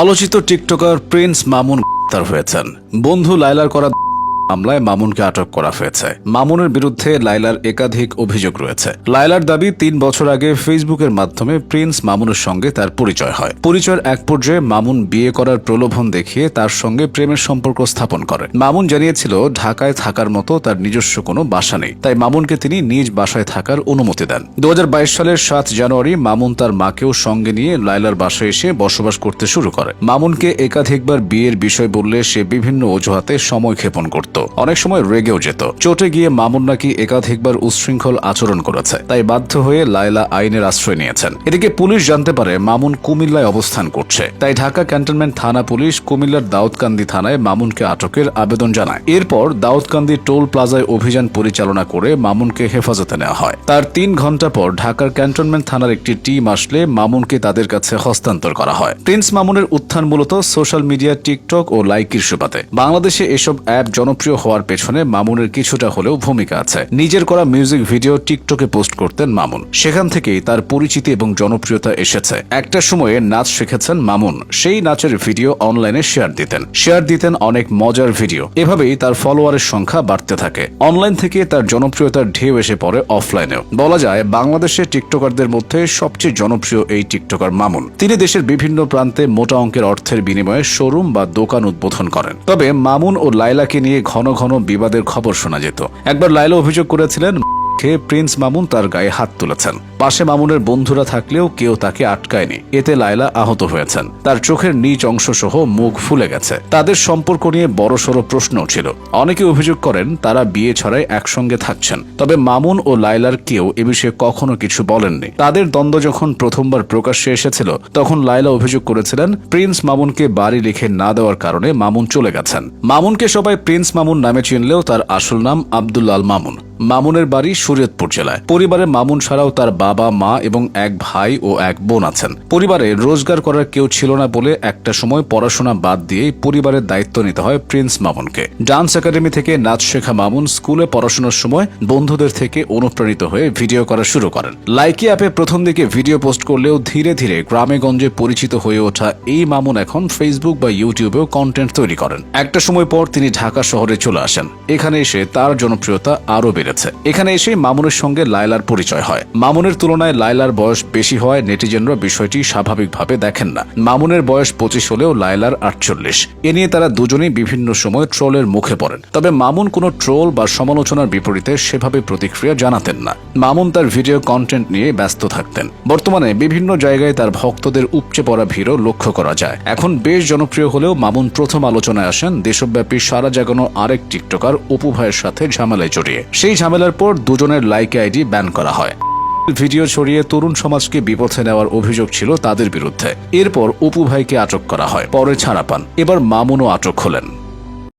আলোচিত TikToker Prince Mamun গ্রেপ্তার হয়েছেন। বন্ধু লাইলার করা মামলায় মামুনকে আটক করা হয়েছে। মামুনের বিরুদ্ধে লাইলার একাধিক অভিযোগ রয়েছে। লাইলার দাবি, তিন বছর আগে ফেসবুকের মাধ্যমে প্রিন্স মামুনের সঙ্গে তার পরিচয় হয়। পরিচয়ের এক পর্যায়ে মামুন বিয়ে করার প্রলোভন দেখিয়ে তার সঙ্গে প্রেমের সম্পর্ক স্থাপন করে মামুন জানিয়েছিল, ঢাকায় থাকার মতো তার নিজস্ব কোনো বাসা নেই। তাই মামুনকে তিনি নিজ বাসায় থাকার অনুমতি দেন। দু হাজার বাইশ সালের সাত জানুয়ারি মামুন তার মাকেও সঙ্গে নিয়ে লাইলার বাসায় এসে বসবাস করতে শুরু করে। মামুনকে একাধিকবার বিয়ের বিষয় বললে সে বিভিন্ন অজুহাতে সময় ক্ষেপণ করত। অনেক সময় রেগেও যেত। চোটে গিয়ে মামুন নাকি একাধিকবার উচ্ছৃঙ্খল আচরণ করেছে। তাই বাধ্য হয়ে লায়লা আইনের আশ্রয় নিয়েছেন। এদিকে পুলিশ জানতে পারে, মামুন কুমিল্লায় অবস্থান করছে। তাই ঢাকা ক্যান্টনমেন্ট থানা পুলিশ কুমিল্লার দাউদকান্দি থানায় মামুনকে আটকের আবেদন জানায়। এরপর দাউদকান্দি টোল প্লাজায় অভিযান পরিচালনা করে মামুনকে হেফাজতে নেওয়া হয়। তার তিন ঘণ্টা পর ঢাকার ক্যান্টনমেন্ট থানার একটি টিম আসলে মামুনকে তাদের কাছে হস্তান্তর করা হয়। প্রিন্স মামুনের উত্থান মূলত সোশ্যাল মিডিয়া, টিকটক ও লাইকির সুবাদে। বাংলাদেশে এসব অ্যাপ জনপ্রিয় হওয়ার পেছনে মামুনের কিছুটা হলেও ভূমিকা আছে। নিজের করা মিউজিক ভিডিও টিকটকে পোস্ট করতেন মামুন। সেখান থেকেই তার পরিচিতি এবং জনপ্রিয়তা এসেছে। একটা সময়ে নাচ শিখেছেন মামুন। সেই নাচের ভিডিও অনলাইনে শেয়ার দিতেন। শেয়ার দিতেন অনেক মজার ভিডিও। এভাবেই তার ফলোয়ারের সংখ্যা বাড়তে থাকে। অনলাইন থেকে তার জনপ্রিয়তার ঢেউ এসে পড়ে অফলাইনেও। বলা যায় বাংলাদেশের টিকটকারদের মধ্যে সবচেয়ে জনপ্রিয় এই টিকটকার মামুন। তিনি দেশের বিভিন্ন প্রান্তে মোটা অঙ্কের অর্থের বিনিময়ে শোরুম বা দোকান উদ্বোধন করেন। তবে মামুন ও লাইলাকে নিয়ে ঘন ঘন বিবাদের খবর শোনা যেত। একবার লাইলা অভিযোগ করেছিলেন খেয়ে প্রিন্স মামুন তার গায়ে হাত তুলেছেন। পাশে মামুনের বন্ধুরা থাকলেও কেউ তাকে আটকায়নি। এতে লায়লা আহত হয়েছেন। তার চোখের নিচ অংশ সহ মুখ ফুলে গেছে। তাদের সম্পর্ক নিয়ে বড়সড় প্রশ্ন ছিল। অনেকে অভিযোগ করেন, তারা বিয়ে ছড়ায় একসঙ্গে থাকছেন। তবে মামুন ও লায়লার কেউ এ বিষয়ে কখনো কিছু বলেননি। তাদের দ্বন্দ্ব যখন প্রথমবার প্রকাশ্যে এসেছিল, তখন লায়লা অভিযোগ করেছিলেন, প্রিন্স মামুনকে বাড়ি লিখে না দেওয়ার কারণে মামুন চলে গেছেন। মামুনকে সবাই প্রিন্স মামুন নামে চিনলেও তার আসল নাম আব্দুল্লাল মামুন। মামুনের বাড়ি শরীয়তপুর জেলায়। পরিবারে মামুন ছাড়াও তার বাবা, মা এবং এক ভাই ও এক বোন আছেন। পরিবারে রোজগার করার কেউ ছিল না বলে একটা সময় পড়াশোনা বাদ দিয়ে পরিবারের দায়িত্ব নিতে হয় প্রিন্স মামুনকে। ডান্স একাডেমি থেকে নাচ শেখা মামুন স্কুলে পড়াশোনার সময় বন্ধুদের থেকে অনুপ্রাণিত হয়ে ভিডিও করা শুরু করেন। লাইকি অ্যাপে প্রথম দিকে ভিডিও পোস্ট করলেও ধীরে ধীরে গ্রামে গঞ্জে পরিচিত হয়ে ওঠা এই মামুন এখন ফেসবুক বা ইউটিউবেও কন্টেন্ট তৈরি করেন। একটা সময় পর তিনি ঢাকা শহরে চলে আসেন। এখানে এসে তার জনপ্রিয়তা আরও বেড়েছে এখানে এসে মামুনের সঙ্গে লায়লার পরিচয় হয়। মামুনের তুলনায় লায়লার বয়স বেশি হয় নেটিজেনরা বিষয়টি স্বাভাবিকভাবে দেখেন না। মামুনের বয়স পঁচিশ হলেও লায়লার আটচল্লিশ। এ নিয়ে তারা দুজনেই বিভিন্ন সময় ট্রোলের মুখে পড়েন। তবে মামুন কোনো ট্রোল বা সমালোচনার বিপরীতে সেভাবে প্রতিক্রিয়া জানাতেন না। মামুন তার ভিডিও কন্টেন্ট নিয়ে ব্যস্ত থাকতেন। বর্তমানে বিভিন্ন জায়গায় তার ভক্তদের উপচে পড়া ভিড়ও লক্ষ্য করা যায়। এখন বেশ জনপ্রিয় হলেও মামুন প্রথম আলোচনায় আসেন দেশব্যাপী সারা জাগানো আরেক টিকটকার অপু ভাইয়ের সাথে ঝামেলায় জড়িয়ে। সেই ঝামেলার পর দুজনের লাইক আইডি ব্যান করা হয়। ভিডিও ছড়িয়ে তরুণ সমাজকে বিপথে নেওয়ার অভিযোগ ছিল তাদের বিরুদ্ধে। এরপর অপু ভাইকে আটক করা হয়, পরে ছাড়া পান। এবার মামুনও আটক হলেন।